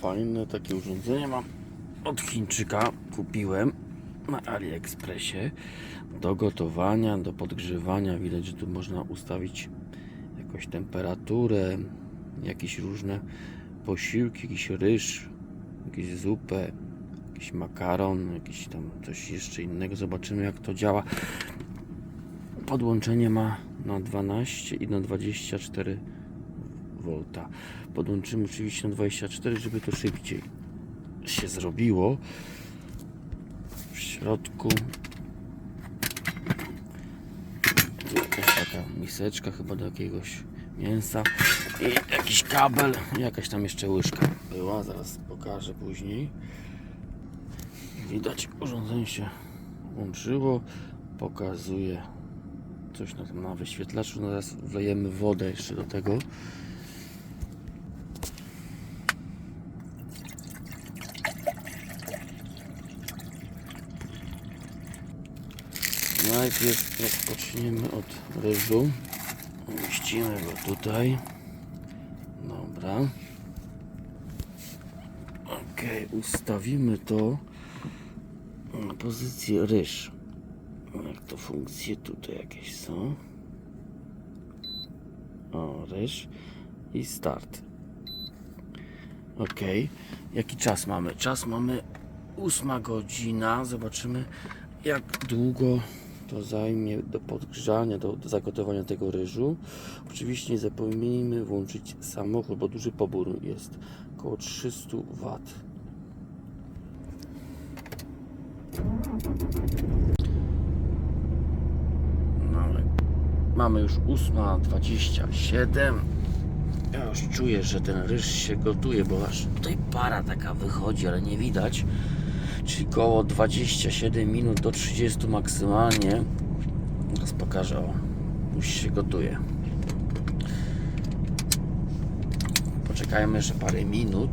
fajne takie urządzenie mam od Chińczyka. Kupiłem na AliExpressie do gotowania, do podgrzewania. Widać, że tu można ustawić jakąś temperaturę, jakieś różne posiłki, jakiś ryż, jakąś zupę, jakiś makaron, jakiś tam coś jeszcze innego. Zobaczymy jak to działa. Podłączenie ma na 12 i na 24 V. Podłączymy oczywiście na 24, żeby to szybciej się zrobiło. W środku taka miseczka chyba do jakiegoś mięsa i jakiś kabel, jakaś tam jeszcze łyżka była, zaraz pokażę później. Widać urządzenie się łączyło, pokazuje coś na, na wyświetlaczu, teraz wlejemy wodę jeszcze do tego. Najpierw rozpoczniemy od ryżu. Umieścimy go tutaj. Dobra. Ok, ustawimy to na pozycję ryż. Jak to funkcje tutaj jakieś są? O, ryż i start. Ok. Jaki czas mamy? Czas mamy 8 godzina. Zobaczymy jak długo to zajmie do podgrzania, do, do zagotowania tego ryżu. Oczywiście nie zapomnijmy włączyć samochód, bo duży pobór jest. Około 300 W. Mamy, mamy już 8.27. Ja już czuję, że ten ryż się gotuje, bo aż tutaj para taka wychodzi, ale nie widać. Czyli koło 27 minut do 30 maksymalnie. Teraz pokażę, o, już się gotuje. Poczekajmy jeszcze parę minut.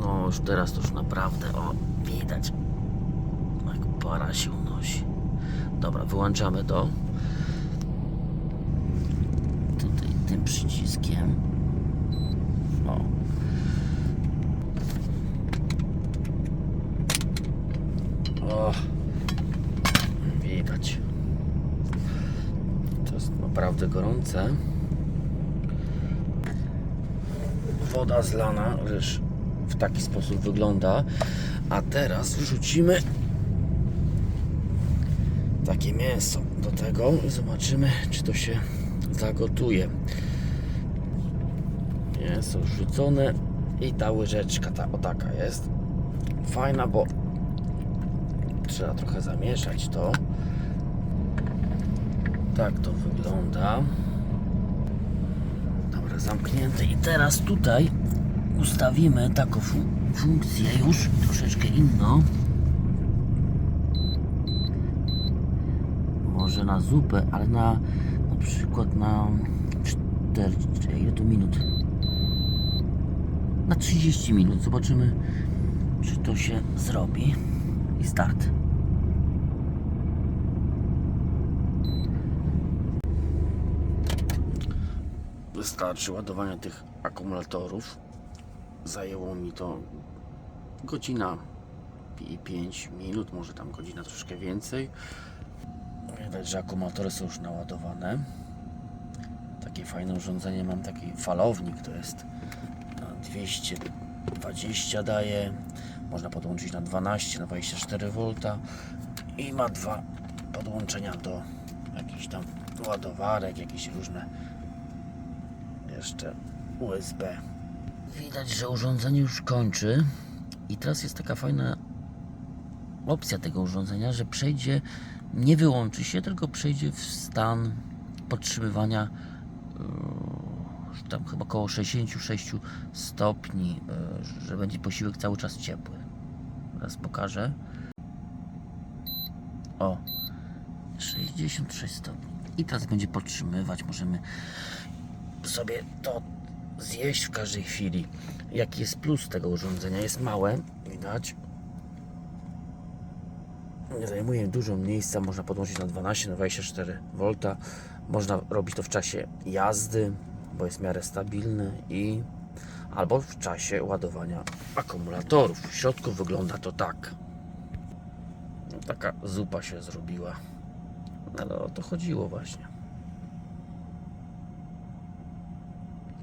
No już teraz to już naprawdę, o, widać jak para się unosi. Dobra, wyłączamy to. Tutaj tym przyciskiem. O. Widać. To jest naprawdę gorące. Woda zlana, ryż w taki sposób wygląda. A teraz wrzucimy takie mięso do tego i zobaczymy, czy to się zagotuje. Mięso wrzucone i ta łyżeczka, ta o taka jest. Fajna, bo trzeba trochę zamieszać to. Tak to wygląda. Dobra, zamknięte. I teraz tutaj ustawimy taką fun- funkcję już troszeczkę inną. Może na zupę, ale na na przykład na 4, czekaj, ile to minut? Na 30 minut. Zobaczymy, czy to się zrobi. I start. Wystarczy ładowania tych akumulatorów. Zajęło mi to godzina i 5 minut, może tam godzina troszkę więcej. Widać, że akumulatory są już naładowane. Takie fajne urządzenie mam, taki falownik, to jest na 220 daje. Można podłączyć na 12, na 24 V i ma dwa podłączenia do jakichś tam ładowarek, jakieś różne jeszcze USB. Widać, że urządzenie już kończy i teraz jest taka fajna opcja tego urządzenia, że przejdzie, nie wyłączy się, tylko przejdzie w stan podtrzymywania yy, tam chyba około 66 stopni, yy, że będzie posiłek cały czas ciepły. Teraz pokażę. O, 66 stopni. I teraz będzie podtrzymywać. Możemy sobie to zjeść w każdej chwili. Jaki jest plus tego urządzenia? Jest małe, widać. Nie zajmuje dużo miejsca, można podłączyć na 12, na 24 V. Można robić to w czasie jazdy, bo jest w miarę stabilny i albo w czasie ładowania akumulatorów. W środku wygląda to tak. No, taka zupa się zrobiła. Ale o to chodziło właśnie.